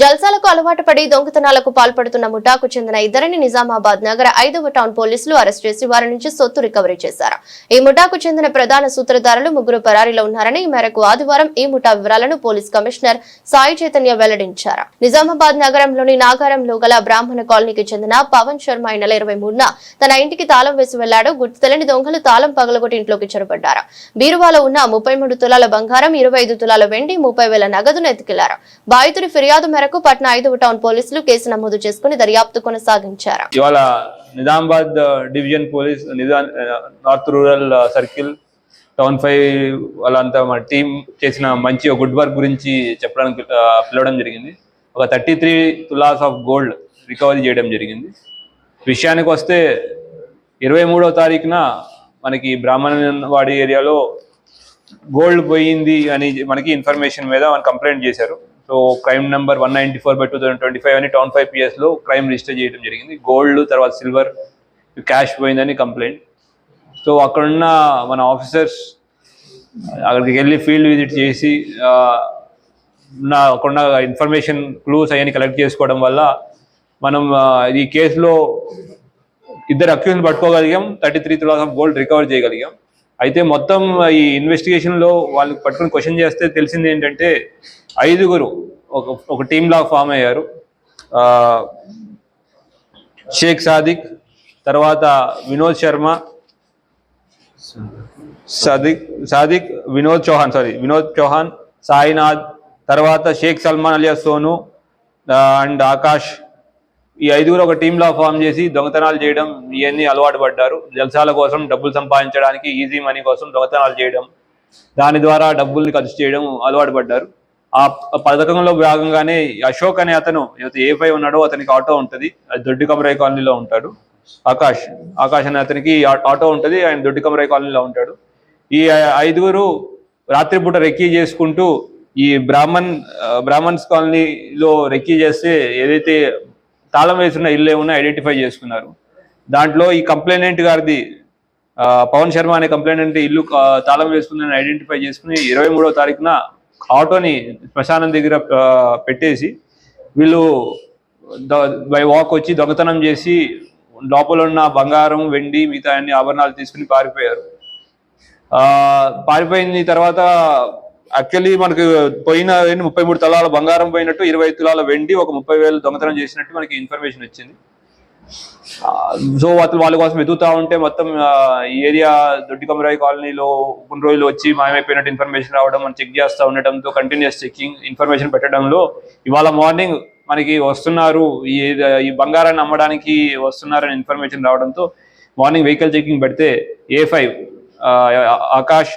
జల్సాలకు అలవాటు పడి దొంగతనాలకు పాల్పడుతున్న ముఠాకు చెందిన ఇద్దరిని నిజామాబాద్ నగర ఐదవ టౌన్ పోలీసులు అరెస్ట్ చేసి వారి నుంచి సొత్తు రికవరీ చేశారు. ఈ ముఠాకు చెందిన ప్రధాన సూత్రధారులు ముగ్గురు పరారీలో ఉన్నారని ఈ మేరకు ఆదివారం ఈ ముఠా వివరాలను పోలీస్ కమిషనర్ సాయి చైతన్య వెల్లడించారు. నిజామాబాద్ నగరంలోని నాగారంలో గల బ్రాహ్మణ కాలనీకి చెందిన పవన్ శర్మ ఈ నెల ఇరవై మూడున తన ఇంటికి తాళం వేసి వెళ్ళాడు. గుర్తు తెలియని దొంగలు తాళం పగలగొట్టి ఇంట్లోకి చొరబడ్డారు బీరువాలో ఉన్న ముప్పై మూడు తులాల బంగారం ఇరవై ఐదు తులాల వెండి ముప్పై వేల నగదును ఎత్తుకెళ్ళారు. బాధితుడి ఫిర్యాదు మేరకు పట్నా ఐదవ టౌన్ పోలీసులు కేసు నమోదు చేసుకుని దర్యాప్తు కొనసాగించారు. ఇవాళ Nizamabad division police north rural circle town five వాళ్ళంతా మన టీం చేసిన మంచి గుడ్ వర్క్ గురించి చెప్పడానికి పిలవడం జరిగింది. ఒక thirty three tolas of gold recovery చేయడం జరిగింది. విషయానికి వస్తే ఇరవై మూడవ తారీఖున మనకి బ్రాహ్మణవాడి ఏరియాలో గోల్డ్ పోయింది అని మనకి ఇన్ఫర్మేషన్ మీద కంప్లైంట్ చేశారు. So crime number one ninety four by two thousand twenty five అని టౌన్ ఫైవ్ పిఎస్లో క్రైమ్ రిజిస్టర్ చేయడం జరిగింది. గోల్డ్ తర్వాత సిల్వర్ క్యాష్ పోయిందని కంప్లైంట్. సో అక్కడున్న మన ఆఫీసర్స్ అక్కడికి వెళ్ళి ఫీల్డ్ విజిట్ చేసి నా ఉన్న అక్కడున్న ఇన్ఫర్మేషన్ క్లూస్ అవన్నీ కలెక్ట్ చేసుకోవడం వల్ల మనం ఈ కేసులో ఇద్దరు accuse పట్టుకోగలిగాం. Thirty three tolas of gold recover చేయగలిగాం. అయితే మొత్తం ఈ ఇన్వెస్టిగేషన్లో వాళ్ళు పట్టుకుని క్వశ్చన్ చేస్తే తెలిసింది ఏంటంటే ఐదుగురు ఒక ఒక టీమ్ ఫామ్ అయ్యారు. షేక్ సాదిక్ తర్వాత వినోద్ శర్మ సాదిక్ సాదిక్ వినోద్ చౌహాన్ సారీ వినోద్ చౌహాన్ సాయినాథ్ తర్వాత షేక్ సల్మాన్ అలియా సోను అండ్ ఆకాష్ ఈ ఐదుగురు ఒక టీంలా ఫామ్ చేసి దొంగతనాలు చేయడం ఇవన్నీ అలవాటు పడ్డారు. జల్సాల కోసం డబ్బులు సంపాదించడానికి ఈజీ మనీ కోసం దొంగతనాలు చేయడం దాని ద్వారా డబ్బుల్ని ఖర్చు చేయడం అలవాటు పడ్డారు. ఆ పథకంలో భాగంగానే అశోక్ అనే అతను ఏ ఫైవ్ ఉన్నాడో అతనికి ఆటో ఉంటుంది. అది దొడ్డి కమరాయి కాలనీలో ఉంటాడు. ఆకాష్ ఆకాష్ అనే అతనికి ఆటో ఉంటుంది. ఆయన దొడ్డి కమరాయి కాలనీలో ఉంటాడు. ఈ ఐదుగురు రాత్రిపూట రెక్కీ చేసుకుంటూ ఈ బ్రాహ్మణ్ బ్రాహ్మణ్స్ కాలనీలో రెక్కీ చేస్తే ఏదైతే తాళం వేసిన ఇల్లు ఏమన్నా ఐడెంటిఫై చేసుకున్నారు. దాంట్లో ఈ కంప్లైనెంట్ గారిది పవన్ శర్మ అనే కంప్లైనెంట్ ఇల్లు తాళం వేసుకుందని ఐడెంటిఫై చేసుకుని ఇరవై మూడో తారీఖున ఆటోని శ్మశానం దగ్గర పెట్టేసి వీళ్ళు బై వాక్ వచ్చి దొంగతనం చేసి లోపల ఉన్న బంగారం వెండి మిగతా అన్ని ఆభరణాలు తీసుకుని పారిపోయారు. పారిపోయిన తర్వాత యాక్చువల్లీ మనకు పోయిన ముప్పై మూడు తలాల బంగారం పోయినట్టు ఇరవై ఐదు తులాల వెండి ఒక ముప్పై వేలు దొంగతనం చేసినట్టు మనకి ఇన్ఫర్మేషన్ వచ్చింది. సో అతను వాళ్ళ కోసం వెతుకుతా ఉంటే మొత్తం ఈ ఏరియా దొడ్డికమరాయి కాలనీలో కొన్ని రోజులు వచ్చి మాయమైపోయినట్టు ఇన్ఫర్మేషన్ రావడం మనం చెక్ చేస్తూ ఉండటంతో కంటిన్యూస్ చెక్కింగ్ ఇన్ఫర్మేషన్ పెట్టడంలో ఇవాళ మార్నింగ్ మనకి వస్తున్నారు ఈ ఈ బంగారాన్ని అమ్మడానికి వస్తున్నారని ఇన్ఫర్మేషన్ రావడంతో మార్నింగ్ వెహికల్ చెక్కింగ్ పెడితే ఏ ఫైవ్ ఆకాష్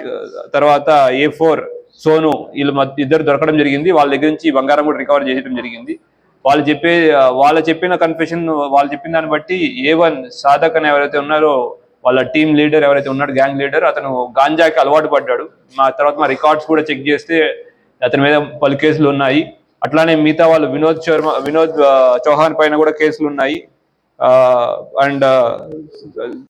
తర్వాత ఏ ఫోర్ సోను వీళ్ళు ఇద్దరు దొరకడం జరిగింది. వాళ్ళ దగ్గర నుంచి బంగారం కూడా రికవర్ చేయడం జరిగింది. వాళ్ళు చెప్పే వాళ్ళు చెప్పిన కన్ఫెషన్ వాళ్ళు చెప్పిన దాన్ని బట్టి ఏ వన్ సాధక్ అని ఎవరైతే ఉన్నారో వాళ్ళ టీమ్ లీడర్ ఎవరైతే ఉన్నాడు గ్యాంగ్ లీడర్ అతను గాంజాకి అలవాటు పడ్డాడు. మా తర్వాత మా రికార్డ్స్ కూడా చెక్ చేస్తే అతని మీద పలు కేసులు ఉన్నాయి. అట్లానే మిగతా వాళ్ళు వినోద్ శర్మ వినోద్ చౌహాన్ పైన కూడా కేసులు ఉన్నాయి. అండ్